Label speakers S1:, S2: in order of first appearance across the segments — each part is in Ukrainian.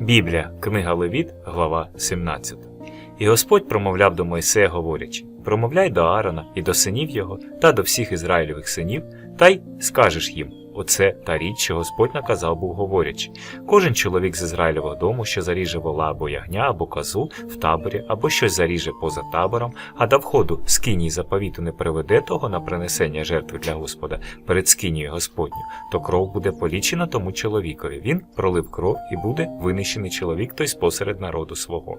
S1: Біблія, книга Левіт, глава 17. І Господь промовляв до Мойсея, говорячи: Промовляй до Аарона і до синів його, та до всіх Ізраїльових синів, та й скажеш їм: Оце та річ, що Господь наказав був говорячи. Кожен чоловік з Ізраїлевого дому, що заріже вола або ягня, або козу в таборі, або щось заріже поза табором, а до входу скинії заповіту не приведе того на принесення жертви для Господа перед скинією Господню, то кров буде полічена тому чоловікові. Він пролив кров і буде винищений чоловік той спосеред народу свого.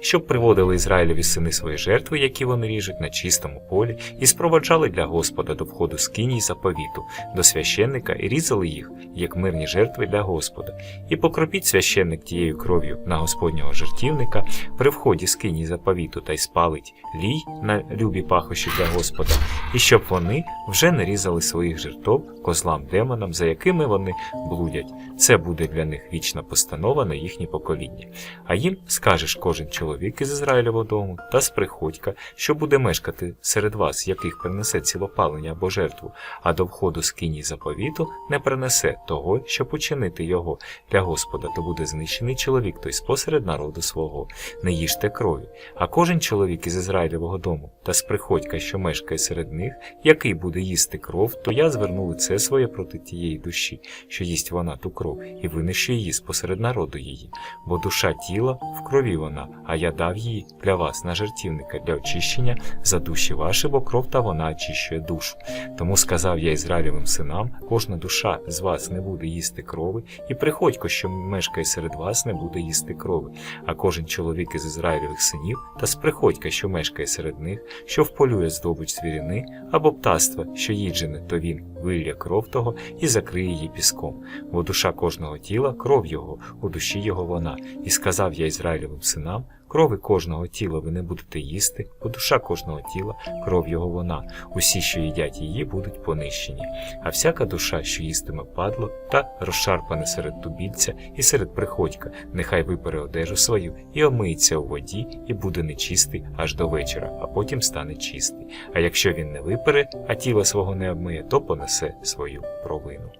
S1: Щоб приводили Ізраїлеві сини свої жертви, які вони ріжуть на чистому полі, і спроваджали для Господа до входу скиній заповіту, до священника і різали їх, як мирні жертви для Господа. І покропіть священник тією кров'ю на Господнього жертівника при вході скиній заповіту та й спалить лій на любі пахощі для Господа, і щоб вони вже не різали своїх жертв козлам демонам, за якими вони блудять. Це буде для них вічна постанова на їхнє покоління. А їм скажеш кожен чоловік із Ізраїлевого дому та з приходька, що буде мешкати серед вас, яких принесе цілопалення або жертву, а до входу скиній заповіту не принесе того, щоб учинити його для Господа, то буде знищений чоловік той спосеред народу свого. Не їжте крові. А кожен чоловік із Ізраїлевого дому та з приходька, що мешкає серед них, який буде їсти кров, то я зверну лице своє проти тієї душі, що їсть вона ту кров, і винищу її спосеред народу її. Бо душа тіла в крові вона, а я дав її для вас на жертівника для очищення за душі ваші, бо кров та вона очищує душу. Тому сказав я Ізраїлевим синам, кожна душа з вас не буде їсти крови, і приходько, що мешкає серед вас, не буде їсти крови. А кожен чоловік із Ізраїлевих синів та з приходька, що мешкає серед них, що вполює здобич звірини, або птаства, що їджене, то він вилє кров того і закриє її піском. Бо душа кожного тіла, кров його, у душі його вона. І сказав я Ізраїлевим синам, крови кожного тіла ви не будете їсти, бо душа кожного тіла, кров його вона. Усі, що їдять її, будуть понищені. А всяка душа, що їстиме падло, та розшарпане серед тубільця і серед приходька, нехай випере одежу свою і омиється у воді, і буде нечистий аж до вечора, а потім стане чистий. А якщо він не випере, а тіла свого не обмиє, то понесе свою провину.